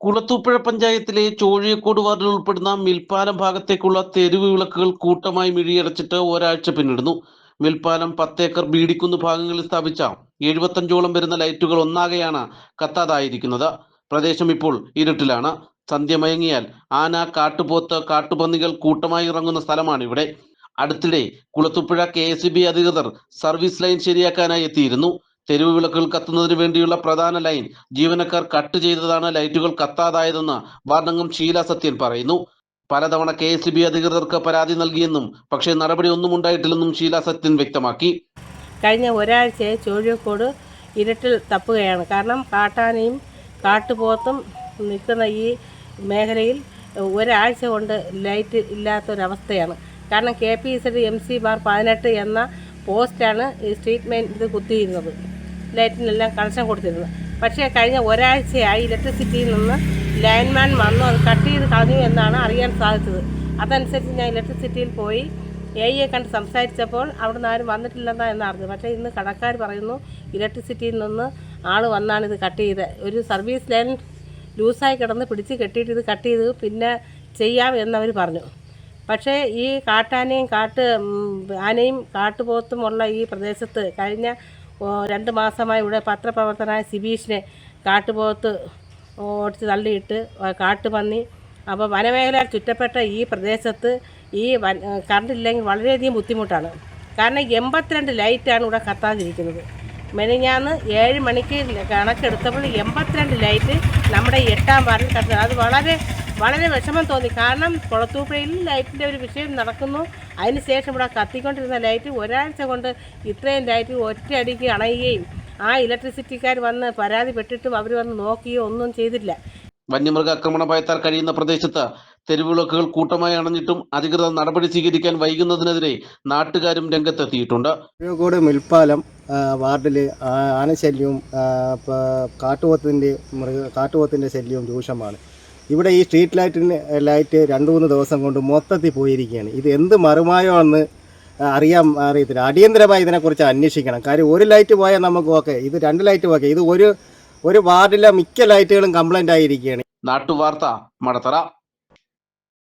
കുളത്തൂപ്പുഴ പഞ്ചായത്തിലെ ചോഴിയക്കോട് വാർഡിൽ ഉൾപ്പെടുന്ന മിൽപ്പാലം ഭാഗത്തേക്കുള്ള തെരുവ് വിളക്കുകൾ കൂട്ടമായി മിഴിയടച്ചിട്ട് ഒരാഴ്ച പിന്നിടുന്നു. മിൽപ്പാലം പത്തേക്കർ ബീഡിക്കുന്ന് ഭാഗങ്ങളിൽ സ്ഥാപിച്ച എഴുപത്തഞ്ചോളം വരുന്ന ലൈറ്റുകൾ ഒന്നാകെയാണ് കത്താതായിരിക്കുന്നത്. പ്രദേശം ഇപ്പോൾ ഇരുട്ടിലാണ്. സന്ധ്യ മയങ്ങിയാൽ ആന കാട്ടുപോത്ത് കാട്ടുപന്നികൾ കൂട്ടമായി ഇറങ്ങുന്ന സ്ഥലമാണ് ഇവിടെ. അടുത്തിടെ കുളത്തുപ്പുഴ കെ എസ് അധികൃതർ സർവീസ് ലൈൻ ശരിയാക്കാനായി എത്തിയിരുന്നു. തെരുവ് വിളക്കുകൾ കത്തുന്നതിന് വേണ്ടിയുള്ള പ്രധാന ലൈൻ. ജീവനക്കാർ കട്ട് ചെയ്തതാണ് ലൈറ്റുകൾ കത്താതായതെന്ന് വാർഡംഗം ഷീല സത്യൻ പറയുന്നു. പലതവണ കെ എസ് ബി അധികൃതർക്ക് പരാതി നൽകിയെന്നും പക്ഷേ നടപടി ഒന്നും ഉണ്ടായിട്ടില്ലെന്നും ഷീല സത്യൻ വ്യക്തമാക്കി. കഴിഞ്ഞ ഒരാഴ്ചയെ ചോഴിയക്കോട് ഇരുട്ടിൽ തപ്പുകയാണ്. കാരണം കാട്ടാനയും കാട്ടുപോത്തും നിൽക്കുന്ന ഈ മേഖലയിൽ ഒരാഴ്ച കൊണ്ട് ലൈറ്റ് ഇല്ലാത്തൊരവസ്ഥയാണ്. കാരണം K P Z M C bar പതിനെട്ട് എന്ന പോസ്റ്റാണ് ഈ സ്ട്രീറ്റ് മെയിൻ ഇത് കുത്തിയിരുന്നത്. ലൈറ്റിനെല്ലാം കണക്ഷൻ കൊടുത്തിരുന്നത്. പക്ഷേ കഴിഞ്ഞ ഒരാഴ്ചയായി ഇലക്ട്രിസിറ്റിയിൽ നിന്ന് ലൈൻമാൻ വന്നു അത് കട്ട് ചെയ്ത് കളഞ്ഞു എന്നാണ് അറിയാൻ സാധിച്ചത്. അതനുസരിച്ച് ഞാൻ ഇലക്ട്രിസിറ്റിയിൽ പോയി എ ഐയെ കണ്ട് സംസാരിച്ചപ്പോൾ അവിടെ നിന്ന് ആരും വന്നിട്ടില്ലെന്നാണ് എന്ന് പക്ഷേ ഇന്ന് കടക്കാർ പറയുന്നു ഇലക്ട്രിസിറ്റിയിൽ നിന്ന് ആൾ വന്നാണ് ഇത് കട്ട് ചെയ്ത് ഒരു സർവീസ് ലൈൻ ലൂസായി കിടന്ന് പിടിച്ച് കെട്ടിയിട്ട് ഇത് കട്ട് ചെയ്ത് പിന്നെ ചെയ്യാം എന്നവർ പറഞ്ഞു. പക്ഷേ ഈ കാട്ടാനയും കാട്ട് ആനയും കാട്ടുപോത്തുമുള്ള ഈ പ്രദേശത്ത് കഴിഞ്ഞ രണ്ട് മാസമായി ഇവിടെ പത്രപ്രവർത്തനായ സിബീഷിനെ കാട്ടുപോത്ത് ഓടിച്ച് തള്ളിയിട്ട് കാട്ടുപന്നി. അപ്പോൾ വനമേഖലയാൽ ചുറ്റപ്പെട്ട ഈ പ്രദേശത്ത് ഈ വൻ കറണ്ട് ഇല്ലെങ്കിൽ വളരെയധികം ബുദ്ധിമുട്ടാണ്. കാരണം എൺപത്തിരണ്ട് ലൈറ്റാണ് ഇവിടെ കത്താതിരിക്കുന്നത്. മെനിഞ്ഞാന്ന് ഏഴ് മണിക്ക് കണക്കെടുത്തപ്പോൾ എൺപത്തിരണ്ട് ലൈറ്റ് നമ്മുടെ എട്ടാം വാർഡിൽ കത്തുന്നത് അത് വളരെ വളരെ വിഷമം തോന്നി. കാരണം കുളത്തൂപ്പുഴയിൽ ലൈറ്റിന്റെ ഒരു വിഷയം നടക്കുന്നു. അതിനുശേഷം ഇവിടെ കത്തിക്കൊണ്ടിരുന്ന ലൈറ്റ് ഒരാഴ്ച കൊണ്ട് ഇത്രയും ലൈറ്റ് ഒറ്റയടിക്ക് അണയുകയും ആ ഇലക്ട്രിസിറ്റിക്കാർ വന്ന് പരാതിപ്പെട്ടിട്ടും അവർ വന്ന് നോക്കുകയോ ഒന്നും ചെയ്തില്ല. വന്യമൃഗ ആക്രമണ ഭയത്താൽ കഴിയുന്ന പ്രദേശത്ത് തെരുവിളക്കുകൾ കൂട്ടമായി അണഞ്ഞിട്ടും അധികൃതർ നടപടി സ്വീകരിക്കാൻ വൈകുന്നതിനെതിരെ നാട്ടുകാരും രംഗത്തെത്തിയിട്ടുണ്ട്. കോഴിക്കോട് മിൽപ്പാലം വാർഡിൽ വാർഡിൽ ആനശല്യവും കാട്ടുപോത്തിന്റെ കാട്ടുപോത്തിന്റെ മൃഗ കാട്ടുപോത്തിന്റെ ശല്യവും രൂക്ഷമാണ്. ഇവിടെ ഈ സ്ട്രീറ്റ് ലൈറ്റിന് ലൈറ്റ് രണ്ട് മൂന്ന് ദിവസം കൊണ്ട് മൊത്തത്തിൽ പോയിരിക്കുകയാണ്. ഇത് എന്ത് മറുമായോ എന്ന് അറിയാൻ അറിയത്തില്ല. അടിയന്തരമായി ഇതിനെക്കുറിച്ച് അന്വേഷിക്കണം. കാര്യം ഒരു ലൈറ്റ് പോയാൽ നമുക്ക് ഓക്കെ. ഇത് രണ്ട് ലൈറ്റ് ഓക്കെ ഇത് ഒരു ഒരു വാർഡിലെ മിക്ക ലൈറ്റുകളും കംപ്ലൈന്റ് ആയിരിക്കുകയാണ്. നാട്ടുവാർത്ത മടത്തറ.